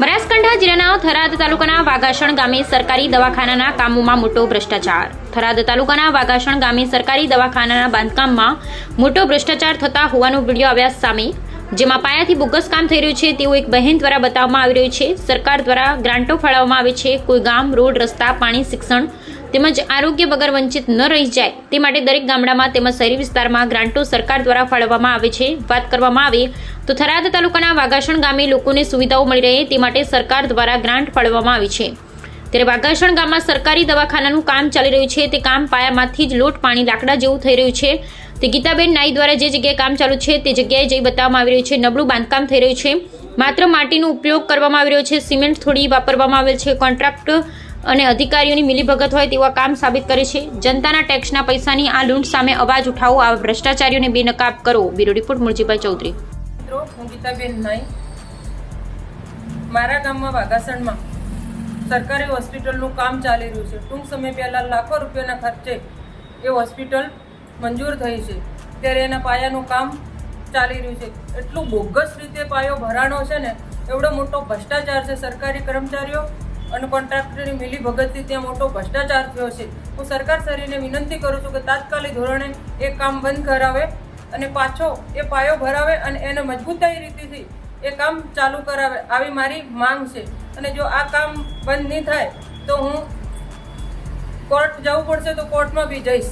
બનાસકાંઠા જિલ્લાના થરાદ તાલુકાના વાઘાસણ ગામે સરકારી દવાખાનાના કામોમાં મોટો ભ્રષ્ટાચાર. થરાદ તાલુકાના વાઘાસણ ગામે સરકારી દવાખાનાના બાંધકામમાં મોટો ભ્રષ્ટાચાર થતા હોવાનો વીડિયો આવ્યા સામે, જેમાં પાયાથી બોગસ કામ થઈ રહ્યું છે તેવું એક બહેન દ્વારા બતાવવામાં આવી રહ્યું છે. સરકાર દ્વારા ગ્રાન્ટો ફાળવવામાં આવે છે, કોઈ ગામ, રોડ, રસ્તા, પાણી, શિક્ષણ તેમજ આરોગ્ય વગર વંચિત ન રહી જાય તે માટે દરેક ગામડામાં તેમજ શહેરી વિસ્તારમાં ગ્રાન્ટો સરકાર દ્વારા ફાળવવામાં આવે છે. વાત કરવામાં આવે તો થરાદ તાલુકાના વાઘાસણ ગામે લોકોને સુવિધાઓ મળી રહે તે માટે સરકાર દ્વારા ગ્રાન્ટ ફાળવવામાં આવી છે. ત્યારે વાઘાસણ ગામમાં સરકારી દવાખાનાનું કામ ચાલી રહ્યું છે. તે કામ પાયામાંથી જ લોટ, પાણી, લાકડા જેવું થઈ રહ્યું છે. તે ગીતાબેન નાઈ દ્વારા જે જગ્યાએ કામ ચાલુ છે તે જગ્યાએ જઈ બતાવવામાં આવી રહ્યું છે. નબળું બાંધકામ થઈ રહ્યું છે. માત્ર માટીનો ઉપયોગ કરવામાં આવી રહ્યો છે. સિમેન્ટ થોડી વાપરવામાં આવેલ છે. કોન્ટ્રાક્ટ અને અધિકારીઓની મિલીભગત હોય તેવા કામ સાબિત કરે છે. જનતાના ટેક્સના પૈસાની આ લૂંટ સામે અવાજ ઉઠાવો આ ભ્રષ્ટાચારીઓને બેનકાબ કરો. Bureau report Murjibhai Chaudhary. મિત્રો, હું ગીતાબેન નાઈ મારા ગામમાં વાઘાસણમાં સરકારી હોસ્પિટલનું કામ ચાલી રહ્યું છે. ટૂંક સમય પહેલાં લાખો રૂપિયાના ખર્ચે એ હોસ્પિટલ મંજૂર થઈ છે. ત્યારે એના પાયાનું કામ ચાલી રહ્યું છે. એટલું બોગસ રીતે પાયો ભરાણો છે ને, એવડો મોટો ભ્રષ્ટાચાર છે સરકારી કર્મચારીઓ અને કોન્ટ્રાક્ટરની મિલી ભગતથી ત્યાં મોટો ભ્રષ્ટાચાર થયો છે. હું સરકાર શ્રીને વિનંતી કરું છું કે તાત્કાલિક ધોરણે એ કામ બંધ કરાવે. અને પાછો એ પાયો ભરાવે અને એને મજબૂતાઈ રીતેથી એ કામ ચાલુ કરાવે આવી મારી માંગ છે. અને જો આ કામ બંધ નહીં થાય તો હું કોર્ટ જવું પડશે તો કોર્ટમાં બી જઈશ.